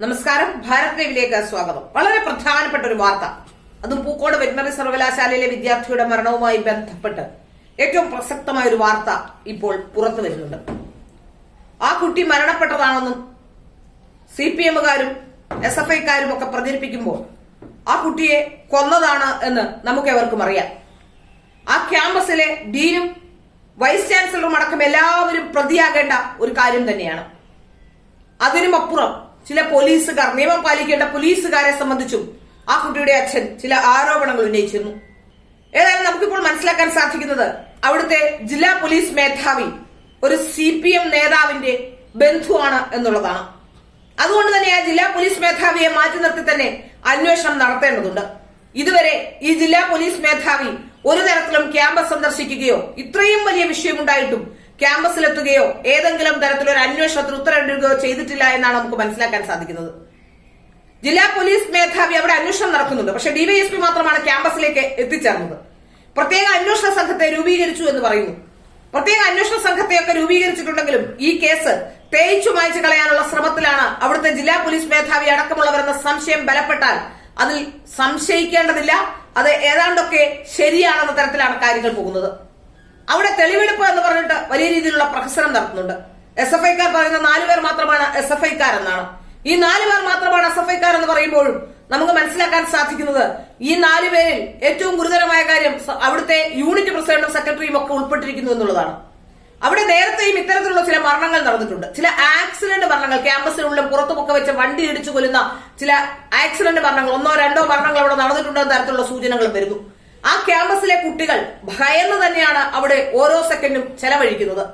നമസ്കാരം. ഭാരത് വേവിലേക്ക് സ്വാഗതം. വളരെ പ്രധാനപ്പെട്ട ഒരു വാർത്ത. അതും പൂക്കോട് വെറ്റിനറി സർവകലാശാലയിലെ വിദ്യാർത്ഥിയുടെ മരണവുമായി ബന്ധപ്പെട്ട് ഏറ്റവും പ്രസക്തമായ ഒരു വാർത്ത ഇപ്പോൾ പുറത്തു വരുന്നുണ്ട്. ആ കുട്ടി മരണപ്പെട്ടതാണെന്നും സി പി എമ്മുകാരും എസ് എഫ് ഐക്കാരും ഒക്കെ പ്രചരിപ്പിക്കുമ്പോൾ ആ കുട്ടിയെ കൊന്നതാണ് എന്ന് നമുക്ക് നമുക്കെവർക്കും അറിയാം. ആ ക്യാമ്പസിലെ ഡീനും വൈസ് ചാൻസലറും അടക്കം എല്ലാവരും പ്രതിയാകേണ്ട ഒരു കാര്യം തന്നെയാണ്. അതിനുമപ്പുറം ചില പോലീസുകാർ നിയമം പാലിക്കേണ്ട പോലീസുകാരെ സംബന്ധിച്ചും ആ കുട്ടിയുടെ അച്ഛൻ ചില ആരോപണങ്ങൾ ഉന്നയിച്ചിരുന്നു. ഏതായാലും നമുക്കിപ്പോൾ മനസ്സിലാക്കാൻ സാധിക്കുന്നത് അവിടുത്തെ ജില്ലാ പോലീസ് മേധാവി ഒരു സി പി എം നേതാവിന്റെ ബന്ധുവാണ് എന്നുള്ളതാണ്. അതുകൊണ്ട് തന്നെ ആ ജില്ലാ പോലീസ് മേധാവിയെ മാറ്റി നിർത്തി തന്നെ അന്വേഷണം നടത്തേണ്ടതുണ്ട്. ഇതുവരെ ഈ ജില്ലാ പോലീസ് മേധാവി ഒരു തരത്തിലും ക്യാമ്പസ് സന്ദർശിക്കുകയോ ഇത്രയും വലിയ വിഷയമുണ്ടായിട്ടും ക്യാമ്പസിലെത്തുകയോ ഏതെങ്കിലും തരത്തിലൊരു അന്വേഷണത്തിന് ഉത്തരവിടുകയോ ചെയ്തിട്ടില്ല എന്നാണ് നമുക്ക് മനസ്സിലാക്കാൻ സാധിക്കുന്നത്. ജില്ലാ പോലീസ് മേധാവി അവിടെ അന്വേഷണം നടക്കുന്നുണ്ട്. പക്ഷെ ഡിവൈഎസ്പി മാത്രമാണ് ക്യാമ്പസിലേക്ക് എത്തിച്ചേർന്നത്. പ്രത്യേക അന്വേഷണ സംഘത്തെ രൂപീകരിച്ചു എന്ന് പറയുന്നു. പ്രത്യേക അന്വേഷണ സംഘത്തെയൊക്കെ രൂപീകരിച്ചിട്ടുണ്ടെങ്കിലും ഈ കേസ് തേച്ചു മായ്ച്ചു കളയാനുള്ള ശ്രമത്തിലാണ് അവിടുത്തെ ജില്ലാ പോലീസ് മേധാവി അടക്കമുള്ളവരെന്ന സംശയം ബലപ്പെട്ടാൽ അതിൽ സംശയിക്കേണ്ടതില്ല. അത് ഏതാണ്ടൊക്കെ ശരിയാണെന്ന തരത്തിലാണ് കാര്യങ്ങൾ പോകുന്നത്. അവിടെ തെളിവെടുപ്പ് എന്ന് പറഞ്ഞിട്ട് വലിയ രീതിയിലുള്ള പ്രഹസനം നടത്തുന്നുണ്ട്. എസ് എഫ് ഐക്കാർ പറയുന്ന നാലുപേർ മാത്രമാണ് എസ് എഫ് ഐക്കാർ എന്നാണ് ഈ നാലുപേർ മാത്രമാണ് എസ് എഫ് ഐക്കാർ എന്ന് പറയുമ്പോഴും നമുക്ക് മനസ്സിലാക്കാൻ സാധിക്കുന്നത് ഈ നാലുപേരിൽ ഏറ്റവും ഗുരുതരമായ കാര്യം അവിടുത്തെ യൂണിറ്റ് പ്രസിഡന്റും സെക്രട്ടറിയും ഒക്കെ ഉൾപ്പെട്ടിരിക്കുന്നു എന്നുള്ളതാണ്. അവിടെ നേരത്തെയും ഇത്തരത്തിലുള്ള ചില മരണങ്ങൾ നടന്നിട്ടുണ്ട്. ചില ആക്സിഡന്റ് മരണങ്ങൾ ക്യാമ്പസിനുള്ളിലും പുറത്തുമൊക്കെ വെച്ച് വണ്ടി ഇടിച്ചു കൊല്ലുന്ന ചില ആക്സിഡന്റ് മരണങ്ങൾ ഒന്നോ രണ്ടോ മരണങ്ങൾ അവിടെ നടന്നിട്ടുണ്ടെന്ന തരത്തിലുള്ള സൂചനകൾ വരുന്നു. ആ ക്യാമ്പസിലെ കുട്ടികൾ ഭയന്ന് തന്നെയാണ് അവിടെ ഓരോ സെക്കൻഡും ചെലവഴിക്കുന്നത്.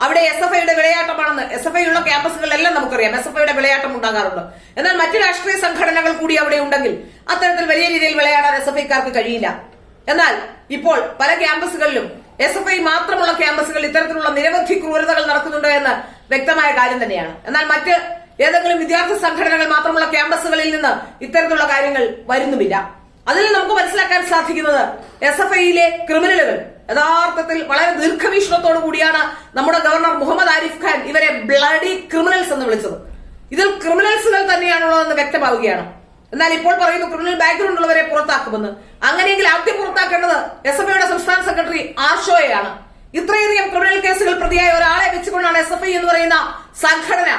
അവിടെ എസ് എഫ് ഐയുടെ വിളയാട്ടമാണെന്ന് എസ് എഫ് ഐ ഉള്ള ക്യാമ്പസുകളിലെല്ലാം നമുക്കറിയാം. എസ് എഫ് ഐയുടെ വിളയാട്ടം ഉണ്ടാകാറുണ്ട്. എന്നാൽ മറ്റു രാഷ്ട്രീയ സംഘടനകൾ കൂടി അവിടെ ഉണ്ടെങ്കിൽ അത്തരത്തിൽ വലിയ രീതിയിൽ വിളയാടാൻ എസ് എഫ് ഐക്കാർക്ക് കഴിയില്ല. എന്നാൽ ഇപ്പോൾ പല ക്യാമ്പസുകളിലും എസ് എഫ് ഐ മാത്രമുള്ള ക്യാമ്പസുകളിൽ ഇത്തരത്തിലുള്ള നിരവധി ക്രൂരതകൾ നടക്കുന്നുണ്ടോ എന്ന് വ്യക്തമായ കാര്യം തന്നെയാണ്. എന്നാൽ മറ്റ് ഏതെങ്കിലും വിദ്യാർത്ഥി സംഘടനകൾ മാത്രമുള്ള ക്യാമ്പസുകളിൽ നിന്ന് ഇത്തരത്തിലുള്ള കാര്യങ്ങൾ വരുന്നുമില്ല. അതിൽ നമുക്ക് മനസ്സിലാക്കാൻ സാധിക്കുന്നത് എസ് എഫ് ഐയിലെ ക്രിമിനലുകൾ യഥാർത്ഥത്തിൽ വളരെ ദീർഘവീക്ഷണത്തോടു കൂടിയാണ് നമ്മുടെ ഗവർണർ മുഹമ്മദ് ആരിഫ് ഖാൻ ഇവരെ ബ്ലഡി ക്രിമിനൽസ് എന്ന് വിളിച്ചത്. ഇതിൽ ക്രിമിനൽസുകൾ തന്നെയാണുള്ളതെന്ന് വ്യക്തമാവുകയാണ്. എന്നാൽ ഇപ്പോൾ പറയുന്നു ക്രിമിനൽ ബാക്ക്ഗ്രൗണ്ട് ഉള്ളവരെ പുറത്താക്കുമെന്ന്. അങ്ങനെയെങ്കിൽ ആദ്യം പുറത്താക്കേണ്ടത് എസ് എഫ് ഐയുടെ സംസ്ഥാന സെക്രട്ടറി ആർഷോയെയാണ്. ഇത്രയധികം ക്രിമിനൽ കേസുകൾ പ്രതിയായ ഒരാളെ വെച്ചുകൊണ്ടാണ് എസ് എഫ് ഐ എന്ന് പറയുന്ന സംഘടന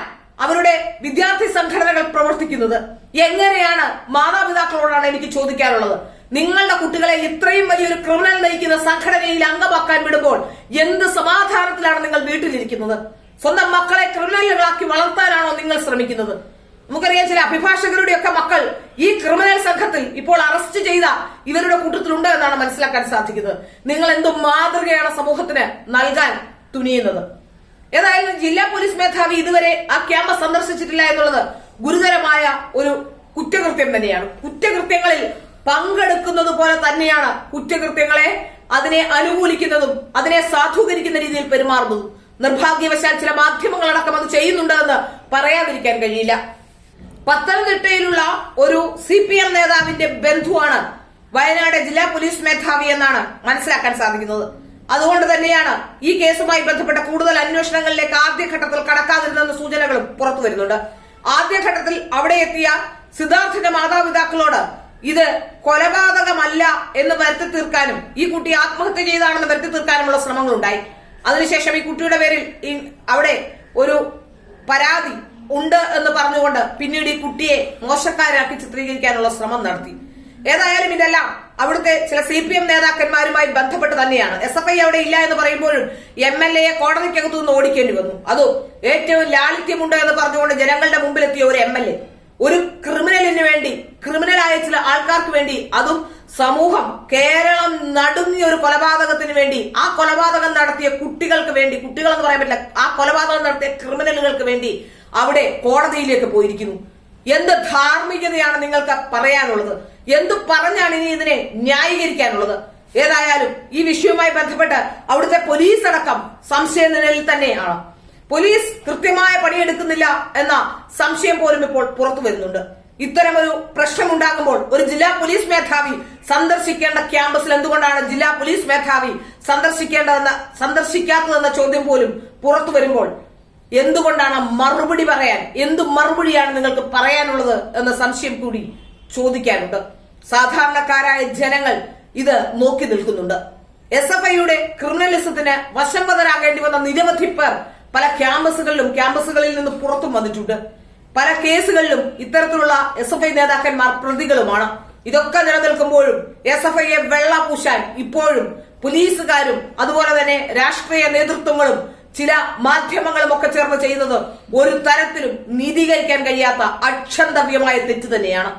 അവരുടെ വിദ്യാർത്ഥി സംഘടനകൾ പ്രവർത്തിക്കുന്നത്. എങ്ങനെയാണ് മാതാപിതാക്കളോടാണ് എനിക്ക് ചോദിക്കാനുള്ളത്? നിങ്ങളുടെ കുട്ടികളെ ഇത്രയും വലിയൊരു ക്രിമിനൽ നയിക്കുന്ന സംഘടനയിൽ അംഗമാക്കാൻ വിടുമ്പോൾ എന്ത് സമാധാനത്തിലാണ് നിങ്ങൾ വീട്ടിലിരിക്കുന്നത്? സ്വന്തം മക്കളെ ക്രിമിനലുകളാക്കി വളർത്താനാണോ നിങ്ങൾ ശ്രമിക്കുന്നത്? നമുക്കറിയാം ചില അഭിഭാഷകരുടെയൊക്കെ മക്കൾ ഈ ക്രിമിനൽ സംഘത്തിൽ ഇപ്പോൾ അറസ്റ്റ് ചെയ്ത ഇവരുടെ കൂട്ടത്തിലുണ്ട് എന്നാണ് മനസ്സിലാക്കാൻ സാധിക്കുന്നത്. നിങ്ങൾ എന്തോ മാതൃകയാണ് സമൂഹത്തിന് നൽകാൻ തുനിയുന്നത്. ഏതായാലും ജില്ലാ പോലീസ് മേധാവി ഇതുവരെ ആ ക്യാമ്പസ് സന്ദർശിച്ചിട്ടില്ല എന്നുള്ളത് ഗുരുതരമായ ഒരു കുറ്റകൃത്യം തന്നെയാണ്. കുറ്റകൃത്യങ്ങളിൽ പങ്കെടുക്കുന്നത് പോലെ തന്നെയാണ് കുറ്റകൃത്യങ്ങളെ അതിനെ അനുകൂലിക്കുന്നതും അതിനെ സാധൂകരിക്കുന്ന രീതിയിൽ പെരുമാറുന്നതും. നിർഭാഗ്യവശാൽ ചില മാധ്യമങ്ങളടക്കം അത് ചെയ്യുന്നുണ്ടെന്ന് പറയാതിരിക്കാൻ കഴിയില്ല. പത്തനംതിട്ടയിലുള്ള ഒരു സി പി എം നേതാവിന്റെ ബന്ധുവാണ് വയനാട് ജില്ലാ പോലീസ് മേധാവി എന്നാണ് മനസ്സിലാക്കാൻ സാധിക്കുന്നത്. അതുകൊണ്ട് തന്നെയാണ് ഈ കേസുമായി ബന്ധപ്പെട്ട കൂടുതൽ അന്വേഷണങ്ങളിലേക്ക് ആദ്യഘട്ടത്തിൽ കടക്കാതിരുന്നെന്ന സൂചനകളും പുറത്തു വരുന്നുണ്ട്. ആദ്യഘട്ടത്തിൽ അവിടെ എത്തിയ സിദ്ധാർത്ഥിന്റെ മാതാപിതാക്കളോട് ഇത് കൊലപാതകമല്ല എന്ന് വരുത്തി തീർക്കാനും ഈ കുട്ടി ആത്മഹത്യ ചെയ്താണെന്ന് വരുത്തി തീർക്കാനുമുള്ള ശ്രമങ്ങളുണ്ടായി. അതിനുശേഷം ഈ കുട്ടിയുടെ പേരിൽ അവിടെ ഒരു പരാതി ഉണ്ട് എന്ന് പറഞ്ഞുകൊണ്ട് പിന്നീട് ഈ കുട്ടിയെ മോശക്കാരാക്കി ചിത്രീകരിക്കാനുള്ള ശ്രമം നടത്തി. ഏതായാലും ഇതെല്ലാം അവിടുത്തെ ചില സി പി എം നേതാക്കന്മാരുമായി ബന്ധപ്പെട്ട് തന്നെയാണ്. എസ് എഫ് ഐ അവിടെ ഇല്ല എന്ന് പറയുമ്പോഴും എം എൽ എയെ കോടതിക്കകത്തു നിന്ന് ഓടിക്കേണ്ടി വന്നു. അതും ഏറ്റവും ലാളിത്യമുണ്ട് എന്ന് പറഞ്ഞുകൊണ്ട് ജനങ്ങളുടെ മുമ്പിലെത്തിയ ഒരു എം എൽ എ ഒരു ക്രിമിനലിന് വേണ്ടി ക്രിമിനലായ ചില ആൾക്കാർക്ക് വേണ്ടി അതും സമൂഹം കേരളം നടുങ്ങിയ ഒരു കൊലപാതകത്തിന് വേണ്ടി ആ കൊലപാതകം നടത്തിയ കുട്ടികൾക്ക് വേണ്ടി കുട്ടികൾ എന്ന് പറയാൻ പറ്റില്ല ആ കൊലപാതകം നടത്തിയ ക്രിമിനലുകൾക്ക് വേണ്ടി അവിടെ കോടതിയിലേക്ക് പോയിരിക്കുന്നു. എന്ത് ധാർമ്മികതയാണ് നിങ്ങൾക്ക് പറയാനുള്ളത്? എന്തു പറഞ്ഞാണ് ഇനി ഇതിനെ ന്യായീകരിക്കാനുള്ളത്? ഏതായാലും ഈ വിഷയവുമായി ബന്ധപ്പെട്ട് അവിടുത്തെ പോലീസ് അടക്കം സംശയ നിലയിൽ തന്നെയാണ്. പോലീസ് കൃത്യമായ പണിയെടുക്കുന്നില്ല എന്ന സംശയം പോലും ഇപ്പോൾ പുറത്തു വരുന്നുണ്ട്. ഇത്തരം ഇത്തരമൊരു പ്രശ്നമുണ്ടാകുമ്പോൾ ഒരു ജില്ലാ പോലീസ് മേധാവി സന്ദർശിക്കേണ്ട ക്യാമ്പസിൽ എന്തുകൊണ്ടാണ് ജില്ലാ പോലീസ് മേധാവി സന്ദർശിക്കേണ്ടതെന്ന സന്ദർശിക്കാത്തതെന്ന ചോദ്യം പോലും പുറത്തു വരുമ്പോൾ എന്തുകൊണ്ടാണ് മറുപടി പറയാൻ എന്ത് മറുപടിയാണ് നിങ്ങൾക്ക് പറയാനുള്ളത് എന്ന സംശയം കൂടി ചോദിക്കാനുണ്ട്. സാധാരണക്കാരായ ജനങ്ങൾ ഇത് നോക്കി നിൽക്കുന്നുണ്ട്. എസ് എഫ് ഐയുടെ ക്രിമിനലിസത്തിന് വശംവതരാകേണ്ടി വന്ന നിരവധി പേർ പല ക്യാമ്പസുകളിലും ക്യാമ്പസുകളിൽ നിന്ന് പുറത്തും വന്നിട്ടുണ്ട്. പല കേസുകളിലും ഇത്തരത്തിലുള്ള എസ് എഫ് ഐ നേതാക്കന്മാർ പ്രതികളുമാണ്. ഇതൊക്കെ നിലനിൽക്കുമ്പോഴും എസ് എഫ് ഐയെ വെള്ള പൂശാൻ ഇപ്പോഴും പോലീസുകാരും അതുപോലെ തന്നെ രാഷ്ട്രീയ നേതൃത്വങ്ങളും ചില മാധ്യമങ്ങളും ഒക്കെ ചേർന്ന് ചെയ്യുന്നത് ഒരു തരത്തിലും നീതീകരിക്കാൻ കഴിയാത്ത അക്ഷന്തവ്യമായ തെറ്റ് തന്നെയാണ്.